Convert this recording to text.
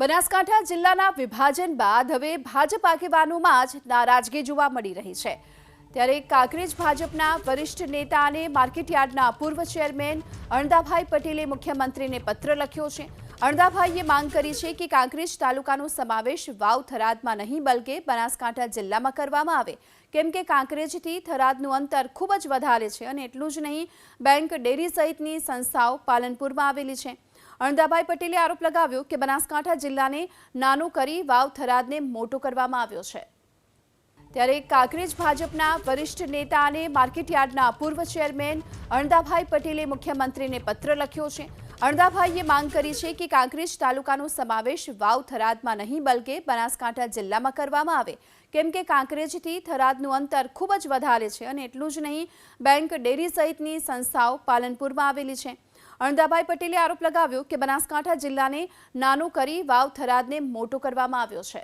બનાસકાંઠા જિલ્લાના વિભાજન બાદ હવે ભાજપ આગેવાનોમાં જ નારાજગી જોવા મળી રહી છે. ત્યારે કાંકરેજ ભાજપના વરિષ્ઠ નેતા અને માર્કેટયાર્ડના પૂર્વ ચેરમેન અણદાભાઈ પટેલે મુખ્યમંત્રીને પત્ર લખ્યો છે. અણદાભાઈએ માંગ કરી છે કે કાંકરેજ તાલુકાનો સમાવેશ વાવ થરાદમાં નહીં, બલકે બનાસકાંઠા જિલ્લામાં કરવામાં આવે. કેમ કે કાંકરેજથી થરાદનું અંતર ખૂબ જ વધારે છે અને એટલું જ નહીં, બેંક ડેરી સહિતની સંસ્થાઓ પાલનપુરમાં આવેલી છે. અણદાભાઈ પટેલે આરોપ લગાવ્યો કે બનાસકાંઠા જિલ્લાને નાનું કરી વાવ થરાદને મોટો કરવામાં આવ્યો છે. ત્યારે કાંકરેજ ભાજપના વરિષ્ઠ નેતા અને માર્કેટયાર્ડના પૂર્વ ચેરમેન અણદાભાઈ પટેલે મુખ્યમંત્રીને પત્ર લખ્યો છે. અણદાભાઈએ માંગ કરી છે કે કાંકરેજ તાલુકાનો સમાવેશ વાવ થરાદમાં નહીં, બલકે બનાસકાંઠા જિલ્લામાં કરવામાં આવે. કેમ કે કાંકરેજથી થરાદનું અંતર ખૂબ જ વધારે છે અને એટલું જ નહીં, બેંક ડેરી સહિતની સંસ્થાઓ પાલનપુરમાં આવેલી છે. અણદાભાઈ પટેલે આરોપ લગાવ્યો કે બનાસકાંઠા જિલ્લાને નાનું કરી વાવ થરાદને મોટો કરવામાં આવ્યો છે.